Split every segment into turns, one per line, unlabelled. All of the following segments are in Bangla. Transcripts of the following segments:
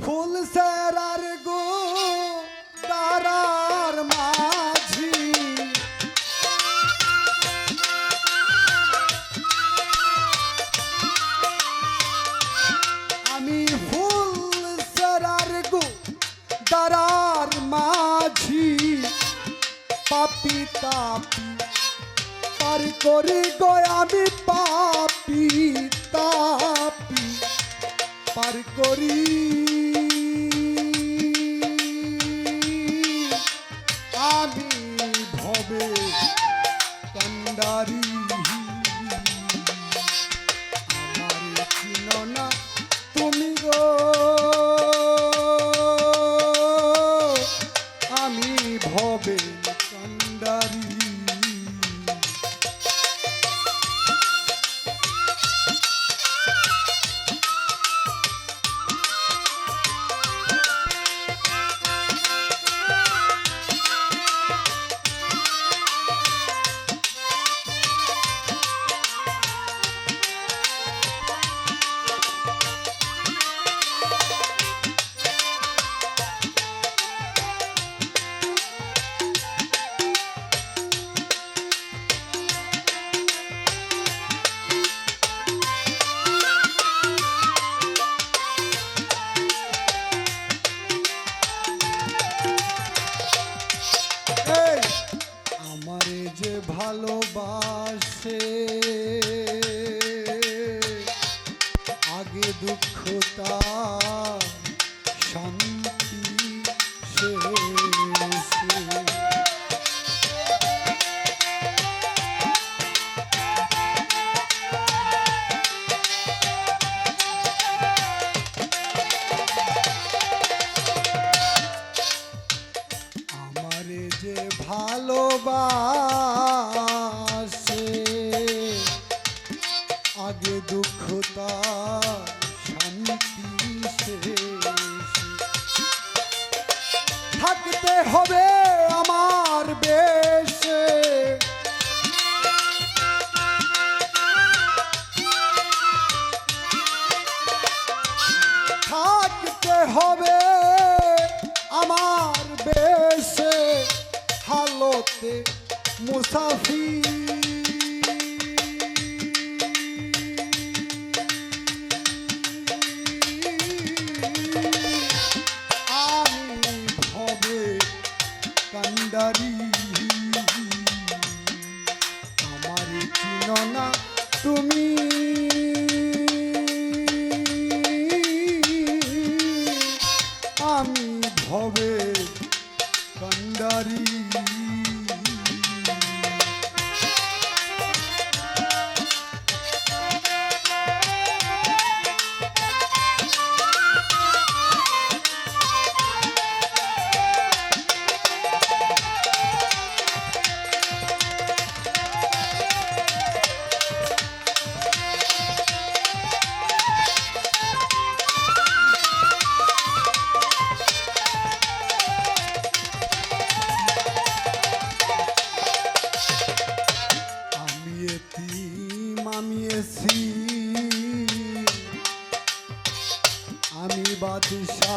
ফুল সেরার গো, তারার মাঝি। আমি ফুল সেরার গো, তারার মাঝি। পাপি তাপি, পার করি গো আমি পাপি তাপি, পার করি ভবে মুসাফি আমি ভবে কান্ডারি আমার চিন তুমি আমি ভবে কান্ডারি। আমি বাদশাহ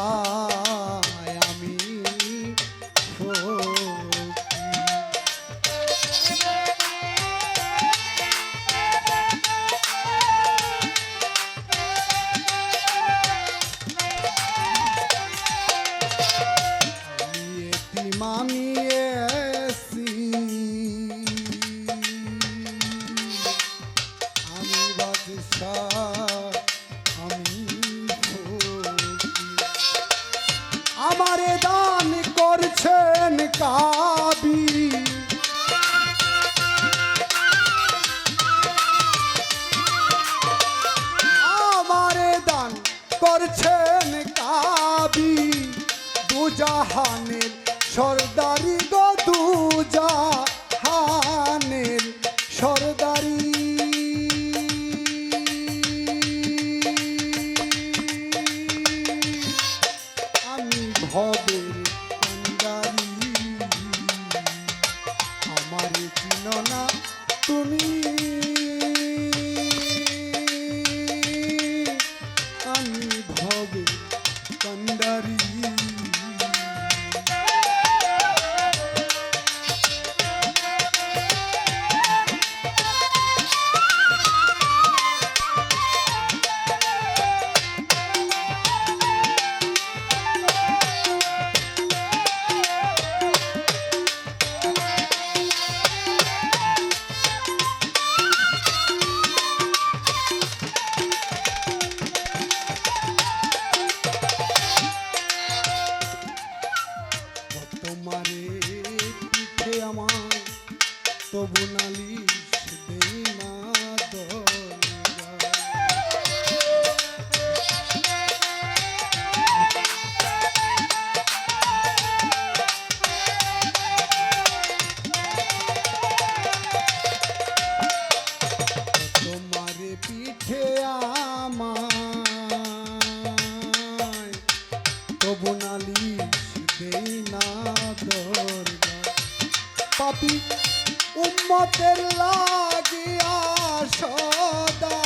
দুজাহানের সর্দারি গো দুজাহানের না ধরবা পাপি উম্মতের লাগিয়া সদা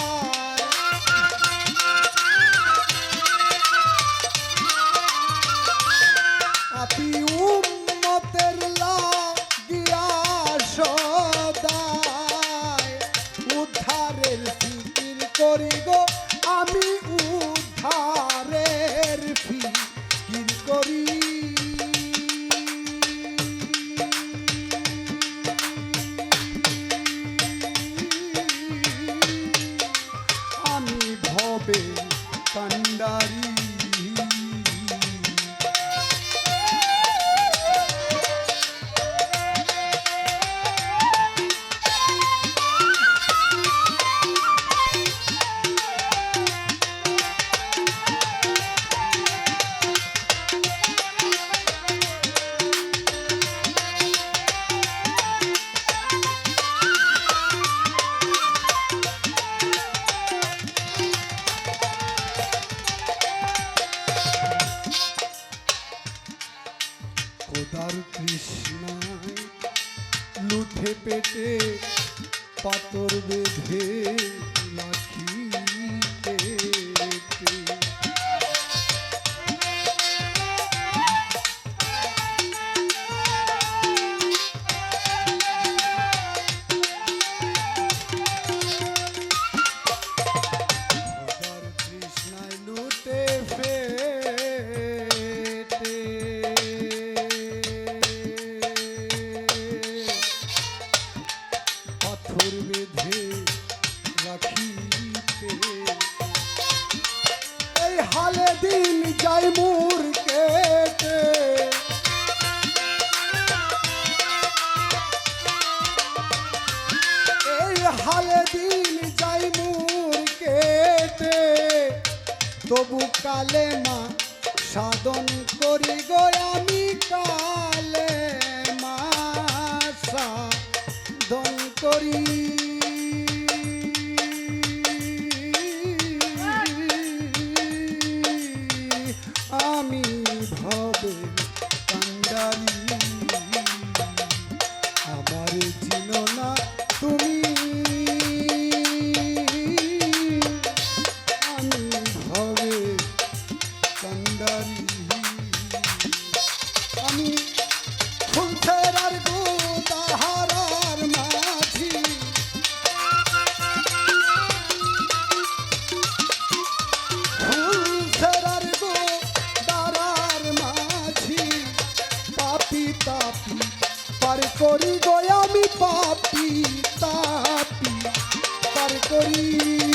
ক্ষুদার কৃষ্ণায় লুঠে পেটে পাতর বেঁধে লাঠি কালেমা সাধন করি গো আমি কা পার করি গো আমি পাপি তাপি। পার করি